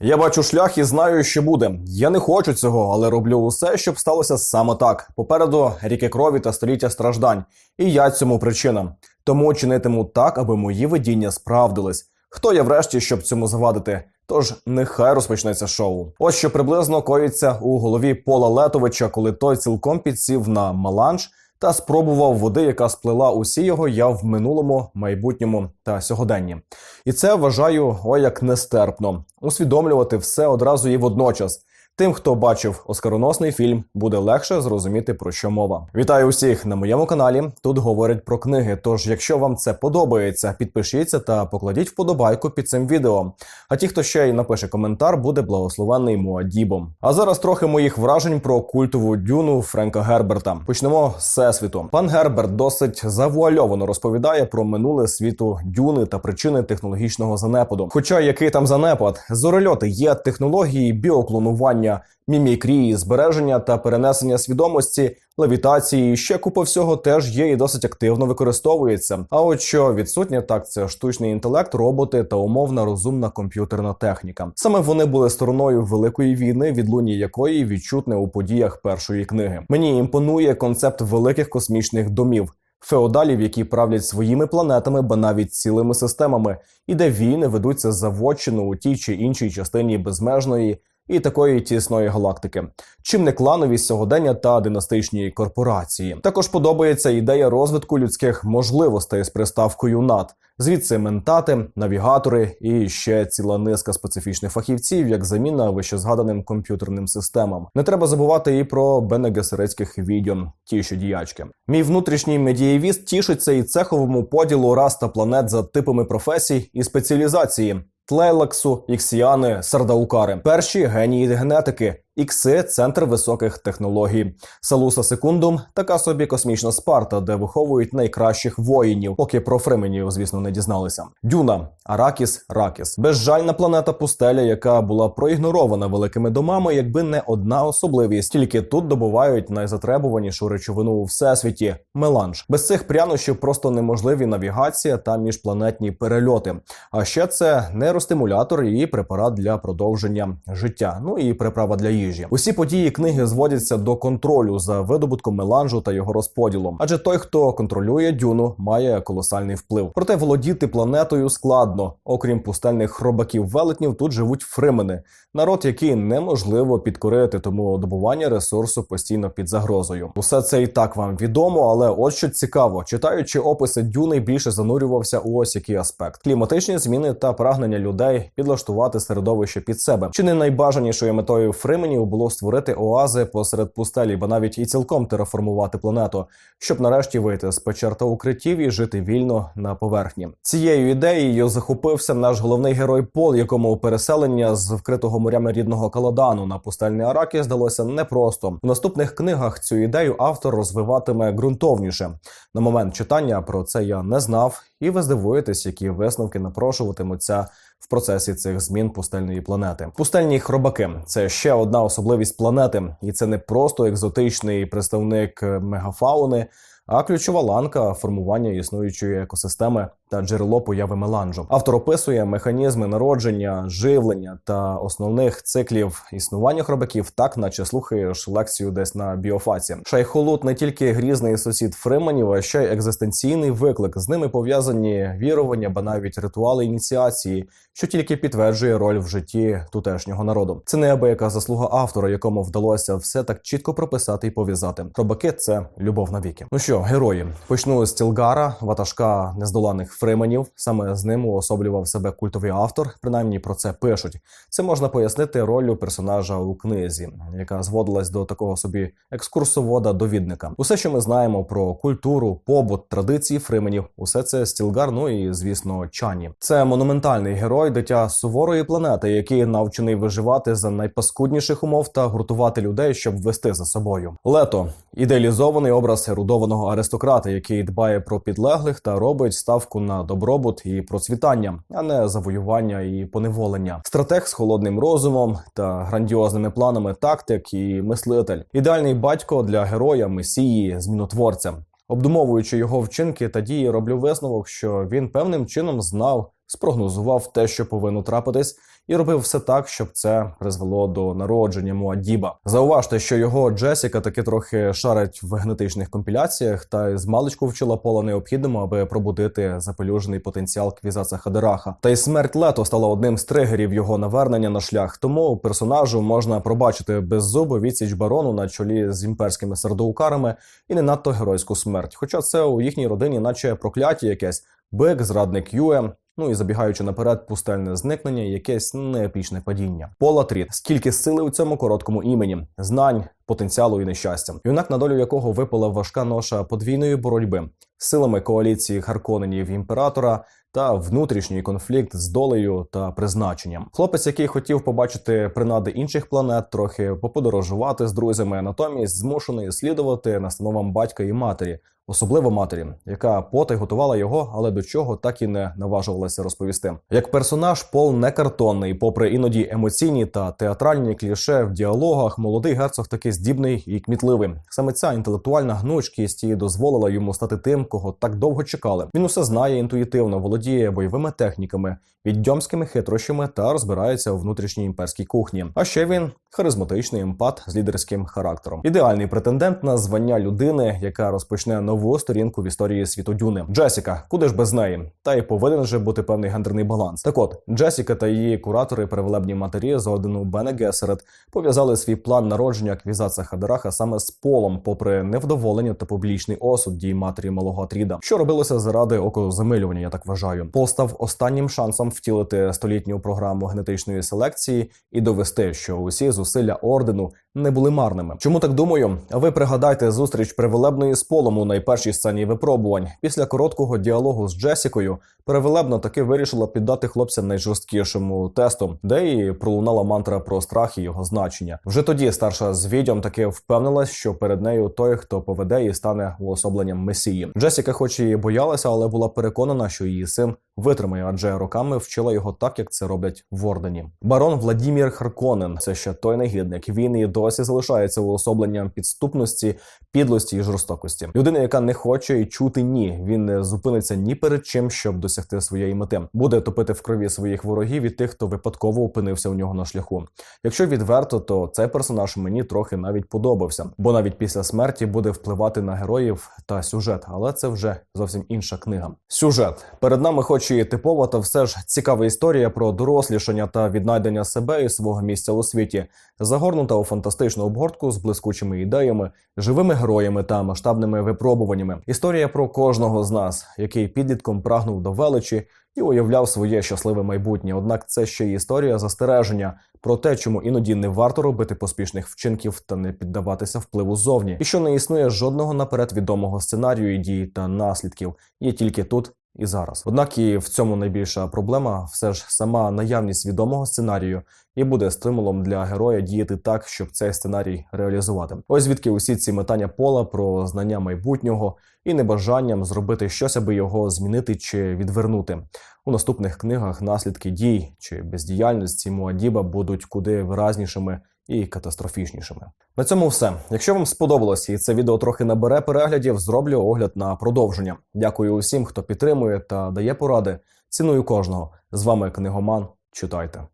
Я бачу шлях і знаю, що буде. Я не хочу цього, але роблю усе, щоб сталося саме так. Попереду ріки крові та століття страждань. І я цьому причина. Тому чинитиму так, аби мої видіння справдились. Хто я врешті, щоб цьому завадити? Тож нехай розпочнеться шоу. Ось що приблизно коїться у голові Пола Летовича, коли той цілком підсів на маланж та спробував води, яка сплила усі його я в минулому, майбутньому та сьогоденні. І це вважаю ой як нестерпно усвідомлювати все одразу і водночас. Тим, хто бачив оскароносний фільм, буде легше зрозуміти про що мова. Вітаю усіх на моєму каналі. Тут говорять про книги. Тож, якщо вам це подобається, підпишіться та покладіть вподобайку під цим відео. А ті, хто ще й напише коментар, буде благословений Муадібом. А зараз трохи моїх вражень про культову дюну Френка Герберта. Почнемо з всесвіту. Пан Герберт досить завуальовано розповідає про минуле світу дюни та причини технологічного занепаду. Хоча який там занепад, зорольоти є технології біоклонування, мімікрії, збереження та перенесення свідомості, левітації, ще купа всього теж є і досить активно використовується. А от що відсутнє, так це штучний інтелект, роботи та умовна розумна комп'ютерна техніка. Саме вони були стороною великої війни, відлуння якої відчутне у подіях першої книги. Мені імпонує концепт великих космічних домів. Феодалів, які правлять своїми планетами, ба навіть цілими системами, і де війни ведуться за вотчину у тій чи іншій частині безмежної і такої тісної галактики, чим не кланові сьогодення та династичні корпорації. Також подобається ідея розвитку людських можливостей з приставкою над. Звідси ментати, навігатори і ще ціла низка специфічних фахівців, як заміна вищезгаданим комп'ютерним системам. Не треба забувати і про бенегесерицьких відьон, ті що діячки. Мій внутрішній медієвіст тішиться і цеховому поділу рас та планет за типами професій і спеціалізації. Тлейлаксу, іксіани, сардаукари, перші генії генетики, ікси центр високих технологій, Салуса Секундум така собі космічна спарта, де виховують найкращих воїнів, поки про Фременів, звісно, не дізналися. Дюна, Аракіс, Ракіс, безжальна планета пустеля, яка була проігнорована великими домами, якби не одна особливість. Тільки тут добувають найзатребуванішу речовину у всесвіті меланж. Без цих прянощів просто неможливі навігація та міжпланетні перельоти. А ще це нейростимулятор і препарат для продовження життя. Ну і приправа для їжі. Усі події книги зводяться до контролю за видобутком меланжу та його розподілом. Адже той, хто контролює дюну, має колосальний вплив. Проте володіти планетою складно. Окрім пустельних хробаків велетнів, тут живуть фримени, народ, який неможливо підкорити, тому добування ресурсу постійно під загрозою. Усе це і так вам відомо, але от що цікаво, читаючи описи дюни, більше занурювався у ось який аспект: кліматичні зміни та прагнення людей підлаштувати середовище під себе. Чи не найбажанішою метою фрименів було створити оази посеред пустелі, бо навіть і цілком тераформувати планету, щоб нарешті вийти з печер та укриттів і жити вільно на поверхні. Цією ідеєю захопився наш головний герой Пол, якому переселення з вкритого морями рідного Каладану на пустельний Аракі здалося непросто. В наступних книгах цю ідею автор розвиватиме ґрунтовніше. На момент читання про це я не знав, і ви здивуєтесь, які висновки напрошуватимуться в процесі цих змін пустельної планети. Пустельні хробаки це ще одна особливість планети, і це не просто екзотичний представник мегафауни, а ключова ланка формування існуючої екосистеми та джерело появи меланжу. Автор описує механізми народження, живлення та основних циклів існування хробаків, так наче слухаєш лекцію десь на біофаці. Шайхолут не тільки грізний сусід Фрименів, а ще й екзистенційний виклик. З ними пов'язані вірування, ба навіть ритуали ініціації, що тільки підтверджує роль в житті тутешнього народу. Це неабияка заслуга автора, якому вдалося все так чітко прописати і пов'язати. Хробаки це любов навіки. Ну що, герої почну з Тілгара, ватажка нездоланих Фрименів. Саме з ним уособлював себе культовий автор. Принаймні про це пишуть. Це можна пояснити роллю персонажа у книзі, яка зводилась до такого собі екскурсовода довідника. Усе, що ми знаємо про культуру, побут, традиції Фрименів, усе це Стілгар, ну і звісно, Чані. Це монументальний герой, дитя суворої планети, який навчений виживати за найпаскудніших умов та гуртувати людей, щоб вести за собою. Лето ідеалізований образ ерудованого аристократа, який дбає про підлеглих та робить ставку на добробут і процвітання, а не завоювання і поневолення. Стратег з холодним розумом та грандіозними планами тактик і мислитель. Ідеальний батько для героя, месії, змінотворця. Обдумовуючи його вчинки та дії, роблю висновок, що він певним чином знав, спрогнозував те, що повинно трапитись, і робив все так, щоб це призвело до народження Муаддіба. Зауважте, що його Джесіка таки трохи шарить в генетичних компіляціях, та й з маличку вчила пола необхідному, аби пробудити запелюжений потенціал Квізаца Хадераха. Та й смерть Лето стала одним з тригерів його навернення на шлях. Тому персонажу можна пробачити беззубу відсіч барону на чолі з імперськими сердоукарами і не надто геройську смерть. Хоча це у їхній родині, наче прокляття якесь, бик, зрадник Юе. Ну і забігаючи наперед, пустельне зникнення, якесь неепічне падіння. Пола Тріт. Скільки сили у цьому короткому імені, знань, потенціалу і нещастя. Юнак, на долю якого випала важка ноша подвійної боротьби силами коаліції Харконенів імператора та внутрішній конфлікт з долею та призначенням. Хлопець, який хотів побачити принади інших планет, трохи поподорожувати з друзями, натомість змушений слідувати настановам батька і матері. Особливо матері, яка потай готувала його, але до чого так і не наважувалася розповісти. Як персонаж, Пол не картонний, попри іноді емоційні та театральні кліше в діалогах, молодий герцог таки здібний і кмітливий. Саме ця інтелектуальна гнучкість і дозволила йому стати тим, кого так довго чекали. Він усе знає інтуїтивно, володіє бойовими техніками, відьомськими хитрощами та розбирається у внутрішній імперській кухні. А ще він харизматичний емпат з лідерським характером. Ідеальний претендент на звання людини, яка розпочне нову сторінку в історії світу Дюни. Джесіка, куди ж без неї? Та й повинен же бути певний гендерний баланс. Так от Джесіка та її куратори, перевелебні матері з ордену Бене Гесерет пов'язали свій план народження Квізаца Хадераха саме з полом, попри невдоволення та публічний осуд дій матері малого Атріда, що робилося заради окозамилювання. Я так вважаю. Пол став останнім шансом втілити столітню програму генетичної селекції і довести, що усі зусилля ордену не були марними. Чому так думаю? Ви пригадайте зустріч привелебної з полом у найпершій сцені випробувань. Після короткого діалогу з Джесікою Перевелебна таки вирішила піддати хлопця найжорсткішому тесту, де і пролунала мантра про страх і його значення. Вже тоді старша з відьом таки впевнилась, що перед нею той, хто поведе і стане уособленням месії. Джесіка, хоч і боялася, але була переконана, що її син витримає, адже роками вчила його так, як це роблять в Ордені. Барон Владімір Харконен це ще той негідник. Він і досі залишається уособленням підступності, підлості і жорстокості. Людина, яка не хоче і чути ні, він не зупиниться ні перед чим, щоб досягти своєї мети. Буде топити в крові своїх ворогів і тих, хто випадково опинився у нього на шляху. Якщо відверто, то цей персонаж мені трохи навіть подобався, бо навіть після смерті буде впливати на героїв та сюжет, але це вже зовсім інша книга. Сюжет перед нами, хоч і типова, та все ж цікава історія про дорослішання та віднайдення себе і свого місця у світі, загорнута у фантастичну обгортку з блискучими ідеями, живими героями та масштабними випробуваннями. Історія про кожного з нас, який підлітком прагнув до величі і уявляв своє щасливе майбутнє. Однак це ще й історія застереження про те, чому іноді не варто робити поспішних вчинків та не піддаватися впливу зовні, і що не існує жодного наперед відомого сценарію і дії та наслідків. Є тільки тут. І зараз, однак і в цьому найбільша проблема все ж сама наявність відомого сценарію і буде стимулом для героя діяти так, щоб цей сценарій реалізувати. Ось звідки усі ці метання пола про знання майбутнього і небажанням зробити щось, аби його змінити чи відвернути. У наступних книгах наслідки дій чи бездіяльності Муадіба будуть куди виразнішими і катастрофічнішими. На цьому все. Якщо вам сподобалось і це відео трохи набере переглядів, зроблю огляд на продовження. Дякую усім, хто підтримує та дає поради. Ціную кожного. З вами книгоман. Читайте.